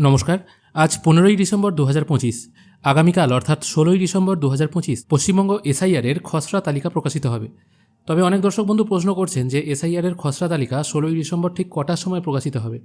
নমস্কার। আজ পনেরোই ডিসেম্বর দু হাজার পঁচিশ, আগামীকাল অর্থাৎ ষোলোই ডিসেম্বর দু হাজার পঁচিশ, পশ্চিমবঙ্গ এসআইআরের খসড়া তালিকা প্রকাশিত হবে। তবে অনেক দর্শক বন্ধু প্রশ্ন করছেন যে এসআইআরের খসড়া তালিকা ষোলোই ডিসেম্বর ঠিক কটার সময় প্রকাশিত হবে?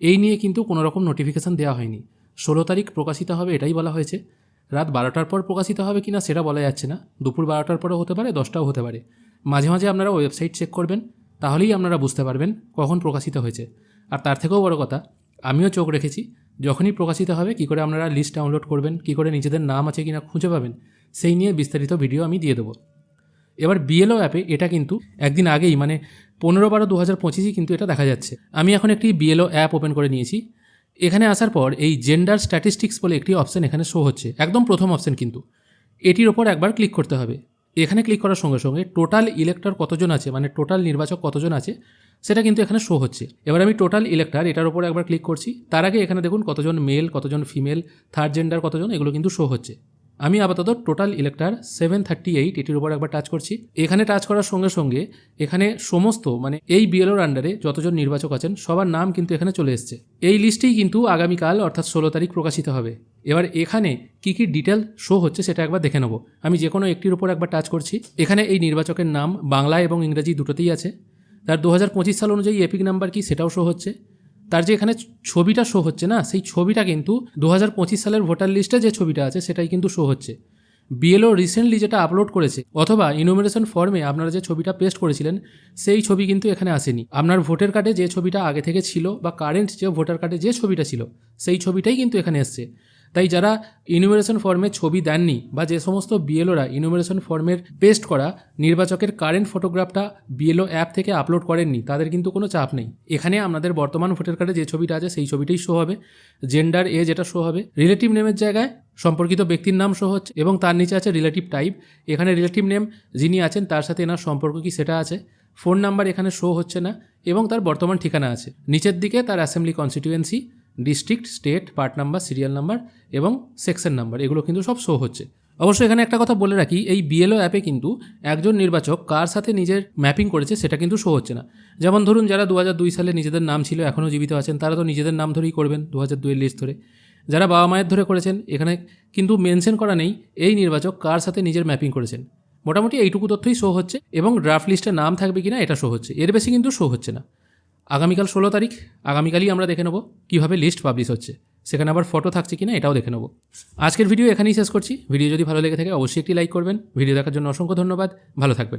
এই নিয়ে কিন্তু কোনো রকম নোটিফিকেশন দেওয়া হয়নি। ষোলো তারিখ প্রকাশিত হবে এটাই বলা হয়েছে। রাত বারোটার পর প্রকাশিত হবে কিনা সেটা বলা যাচ্ছে না। দুপুর বারোটার পরেও হতে পারে, দশটাও হতে পারে। মাঝে মাঝে আপনারা ওয়েবসাইট চেক করবেন, তাহলেই আপনারা বুঝতে পারবেন কখন প্রকাশিত হয়েছে। আর তার থেকেও বড় কথা আমিও চোখ রেখেছি, যখনই প্রকাশিত হবে, কী করে আপনারা লিস্ট ডাউনলোড করবেন, কী করে নিজেদের নাম আছে কিনা খুঁজে পাবেন, সেই নিয়ে বিস্তারিত ভিডিও আমি দিয়ে দেবো। এবার বিএলও অ্যাপে এটা কিন্তু একদিন আগেই মানে পনেরো বারো দু হাজার পঁচিশই কিন্তু এটা দেখা যাচ্ছে। আমি এখন একটি বিএলও অ্যাপ ওপেন করে নিয়েছি। এখানে আসার পর এই জেন্ডার স্ট্যাটিস্টিক্স বলে একটি অপশন এখানে শো হচ্ছে, একদম প্রথম অপশন কিন্তু। এটির ওপর একবার ক্লিক করতে হবে। এখানে ক্লিক করার সঙ্গে সঙ্গে টোটাল ইলেক্টর কতজন আছে মানে টোটাল নির্বাচক কতজন আছে, সেটা কিন্তু এখানে শো হচ্ছে। এবার আমি টোটাল ইলেক্টার এটার উপর একবার ক্লিক করছি, তার আগে এখানে দেখুন কতজন মেল কতজন ফিমেল থার্ড জেন্ডার কতজন, এগুলো কিন্তু শো হচ্ছে। আমি আপাতত total elector seven thirty eight এটির উপর একবার টাচ করছি। এখানে টাচ করার সঙ্গে সঙ্গে এখানে সমস্ত মানে এই বিএলওর আন্ডারে যতজন নির্বাচক আছেন, সবার নাম কিন্তু এখানে চলে এসছে। এই লিস্টেই কিন্তু আগামীকাল, অর্থাৎ ষোলো তারিখ প্রকাশিত হবে। এবার এখানে কি কি ডিটেল শো হচ্ছে সেটা একবার দেখে নেব। আমি যে কোনো একটির উপর একবার টাচ করছি। এখানে এই নির্বাচকের নাম বাংলা এবং ইংরেজি দুটোতেই আছে। তার দু হাজার পঁচিশ সাল অনুযায়ী এপিক নাম্বার কি সেটাও শো হচ্ছে। তার যে এখানে ছবিটা শো হচ্ছে না, সেই ছবিটা কিন্তু দু হাজার পঁচিশ সালের ভোটার লিস্টে যে ছবিটা আছে, সেটাই কিন্তু শো হচ্ছে। বিএলও রিসেন্টলি যেটা আপলোড করেছে, অথবা ইনোমিনেশন ফর্মে আপনারা যে ছবিটা পেস্ট করেছিলেন, সেই ছবি কিন্তু এখানে আসেনি। আপনার ভোটার কার্ডে যে ছবিটা আগে থেকে ছিল বা কারেন্ট যে ভোটার কার্ডে যে ছবিটা ছিল, সেই ছবিটাই কিন্তু এখানে এসছে। তাই যারা ইনুমারেশন ফর্মে ছবি দেননি বা যে সমস্ত বিএলওরা ইনুমারেশন ফর্মের পেস্ট করা নির্বাচকের কারেন্ট ফটোগ্রাফটা বিএলও অ্যাপ থেকে আপলোড করেননি, তাদের কিন্তু কোনো চাপ নেই। এখানে আপনাদের বর্তমান ভোটার কার্ডে যে ছবিটা আছে, সেই ছবিটাই শো হবে। জেন্ডার এ যেটা শো হবে। রিলেটিভ নেমের জায়গায় সম্পর্কিত ব্যক্তির নাম শো হচ্ছে এবং তার নিচে আছে রিলেটিভ টাইপ এখানে রিলেটিভ নেম যিনি আছেন, তার সাথে এনার সম্পর্ক কি সেটা আছে। ফোন নাম্বার এখানে শো হচ্ছে না এবং তার বর্তমান ঠিকানা আছে। নিচের দিকে তার assembly constituency district state part number serial number এবং সেকশন নাম্বার এগুলো কিন্তু সব শো হচ্ছে। অবশ্য এখানে একটা কথা বলে রাখি, এই বিএলও অ্যাপে কিন্তু একজন নির্বাচক কার সাথে নিজের ম্যাপিং করেছে সেটা কিন্তু শো হচ্ছে না। যেমন ধরুন যারা দু সালে নিজেদের নাম ছিল, এখনও জীবিত আছেন, তারা তো নিজেদের নাম ধরেই করবেন দু হাজার দুইয়ের লিস্ট ধরে। যারা বাবা মায়ের ধরে করেছেন, এখানে কিন্তু মেনশন করা নেই এই নির্বাচক কার সাথে নিজের ম্যাপিং করেছেন। মোটামুটি এইটুকু তথ্যই শো হচ্ছে এবং ড্রাফট লিস্টে নাম থাকবে কিনা এটা শো হচ্ছে। এর বেশি কিন্তু শো হচ্ছে না। আগামীকাল ষোলো তারিখ। আগামীকালই আমরা দেখে নেব কীভাবে লিস্ট পাবলিশ হচ্ছে। সেখানে আবার ফটো থাকছে কিনা এটাও দেখে নেব। আজকের ভিডিও এখানেই শেষ করছি। ভিডিও যদি ভালো লেগে থাকে, অবশ্যই একটি লাইক করবেন। ভিডিও দেখার জন্য অসংখ্য ধন্যবাদ। ভালো থাকবেন।